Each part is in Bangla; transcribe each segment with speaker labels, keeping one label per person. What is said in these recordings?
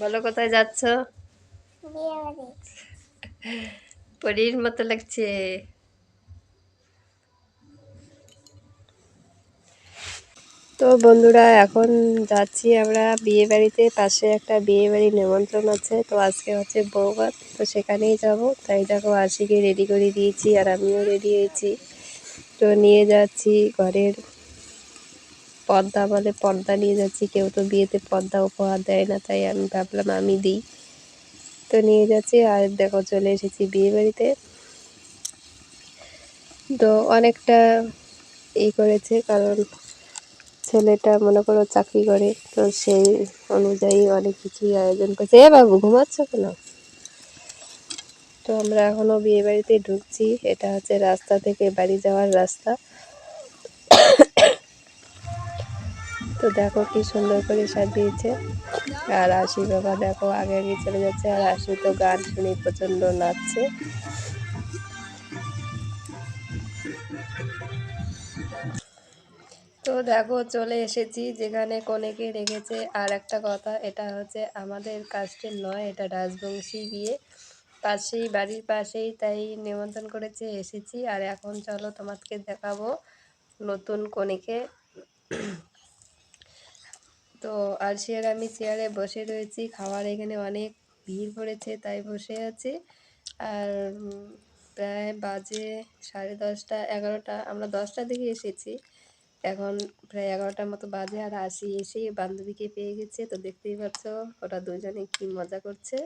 Speaker 1: বলো কোথায় যাচ্ছ?
Speaker 2: বিয়ে
Speaker 1: পরীর মতো লাগছে। তো বন্ধুরা এখন যাচ্ছি আমরা বিয়ে বাড়িতে। পাশে একটা বিয়ে বাড়ি নিমন্ত্রণ আছে তো আজকে হচ্ছে বৌভাত তো সেখানেই যাব। তাই দেখো আশিকে রেডি করে দিয়েছি আর আমিও রেডি হয়েছি। তো নিয়ে যাচ্ছি ঘরের পর্দা বলে পর্দা নিয়ে যাচ্ছি, কেউ তো বিয়েতে পর্দা উপহার দেয় না, তাই আমি ভাবলাম আমি দিই। তো নিয়ে যাচ্ছি আর দেখো চলে এসেছি বিয়ে বাড়িতে। তো অনেকটা ই করেছে, কারণ ছেলেটা মনে করো চাকরি করে, তো সেই অনুযায়ী অনেক কিছুই আয়োজন করছে। এ বাবু, ঘুমাচ্ছ কেন? তো আমরা এখনও বিয়ে বাড়িতে ঢুকছি, এটা হচ্ছে রাস্তা থেকে বাড়ি যাওয়ার রাস্তা। তো দেখো কি সুন্দর করে সাজিয়েছে। আর আশি বাবা দেখো আগে আগে চলে যাচ্ছে, আর আশি তো গান শুনে প্রচণ্ড নাচছে। তো দেখো চলে এসেছি যেখানে কনেকে রেখেছে। আর একটা কথা, এটা হচ্ছে আমাদের কাস্টের নয়, এটা রাজবংশী বিয়ে। পাশেই, বাড়ির পাশেই তাই নিমন্ত্রণ করেছে, এসেছি। আর এখন চলো তোমাকে দেখাবো নতুন কনেকে। তো আর আমি চেয়ারে বসে রয়েছি। খাওয়ার এখানে অনেক ভিড় পড়েছে, তাই বসে আছি। আর প্রায় বাজে সাড়ে দশটা, এগারোটা, আমরা দশটা দিকে এসেছি। এখন প্রায় এগারোটার মতো বাজে আর আসি এসে বান্ধবীকে পেয়ে গেছে। তো দেখতেই পাচ্ছ, ওরা দুজনে কি মজা করছে।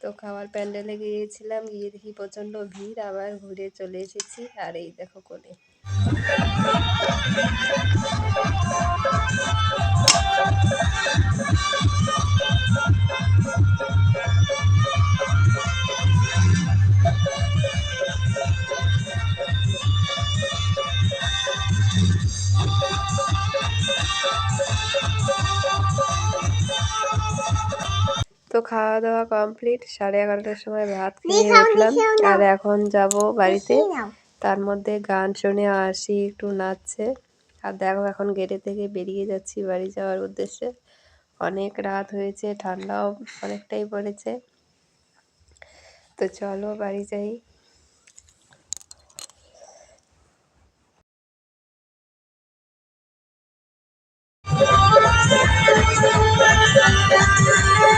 Speaker 1: তো খাওয়ার প্যান্ডেলে গিয়েছিলাম, গিয়ে দেখি প্রচণ্ড ভিড়, আবার ঘুরে চলে এসেছি। আর এই দেখো কোলে। তো খাওয়া দাওয়া কমপ্লিট সাড়ে এগারোটার সময় ভাত খেয়ে উঠলাম। আর এখন যাব বাড়িতে। তার মধ্যে গান শুনে আসি একটু নাচছে। আর দেখো এখন গেটে থেকে বেরিয়ে যাচ্ছি বাড়ি যাওয়ার উদ্দেশ্যে। অনেক রাত হয়েছে ঠান্ডাও অনেকটাই পড়েছে। তো চলো বাড়ি যাই।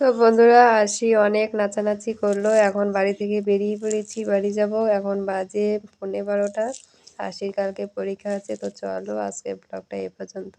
Speaker 1: তো বন্ধুরা আসি অনেক নাচানাচি করল। এখন বাড়ি থেকে বেরিয়ে পড়েছি, বাড়ি যাব। এখন বাজে পনেরো বারোটা। আশির কালকে পরীক্ষা আছে, তো চলো আজকে ব্লগটা এ পর্যন্ত।